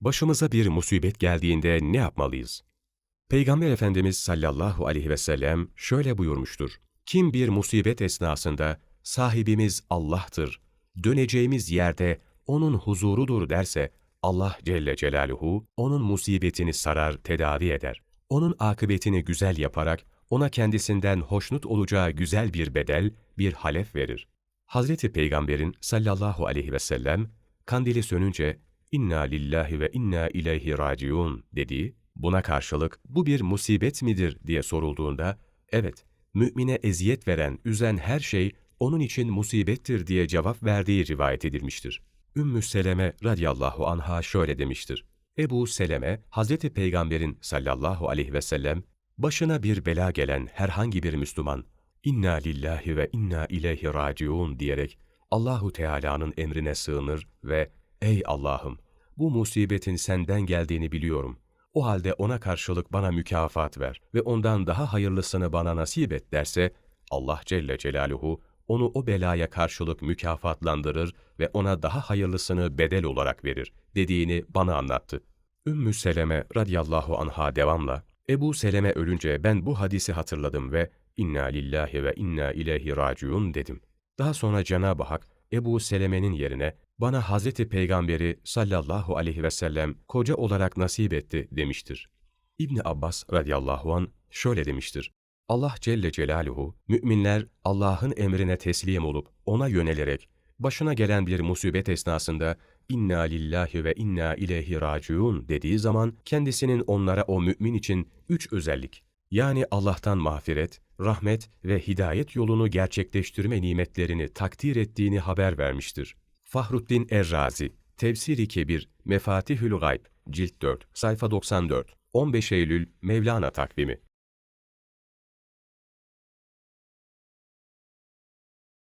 Başımıza bir musibet geldiğinde ne yapmalıyız? Peygamber Efendimiz sallallahu aleyhi ve sellem şöyle buyurmuştur. Kim bir musibet esnasında sahibimiz Allah'tır, döneceğimiz yerde onun huzurudur derse Allah Celle Celaluhu onun musibetini sarar, tedavi eder. Onun akıbetini güzel yaparak ona kendisinden hoşnut olacağı güzel bir bedel, bir halef verir. Hazreti Peygamber'in sallallahu aleyhi ve sellem kandili sönünce inna lillahi ve inna ileyhi raciun dediği, buna karşılık bu bir musibet midir diye sorulduğunda, evet, mümine eziyet veren, üzen her şey onun için musibettir diye cevap verdiği rivayet edilmiştir. Ümmü Seleme radıyallahu anha şöyle demiştir. Ebu Seleme, Hazreti Peygamber'in sallallahu aleyhi ve sellem, başına bir bela gelen herhangi bir Müslüman, inna lillahi ve inna ileyhi raciun diyerek Allahu Teala'nın emrine sığınır ve ey Allah'ım bu musibetin senden geldiğini biliyorum. O halde ona karşılık bana mükafat ver ve ondan daha hayırlısını bana nasip et derse Allah Celle Celaluhu onu o belaya karşılık mükafatlandırır ve ona daha hayırlısını bedel olarak verir dediğini bana anlattı. Ümmü Seleme radıyallahu anha devamla Ebu Seleme ölünce ben bu hadisi hatırladım ve inna lillahi ve inna ileyhi raciun dedim. Daha sonra Cenab-ı Hak Ebu Seleme'nin yerine bana Hazreti Peygamberi sallallahu aleyhi ve sellem koca olarak nasip etti demiştir. İbni Abbas radıyallahu an şöyle demiştir. Allah Celle Celaluhu, müminler Allah'ın emrine teslim olup ona yönelerek başına gelen bir musibet esnasında inna lillahi ve inna ileyhi raciun dediği zaman kendisinin onlara o mümin için üç özellik yani Allah'tan mağfiret, rahmet ve hidayet yolunu gerçekleştirme nimetlerini takdir ettiğini haber vermiştir. Fahruddin Errazi, Tefsiri Kebir, Mefatihül Gayb, Cilt 4, sayfa 94, 15 Eylül Mevlana takvimi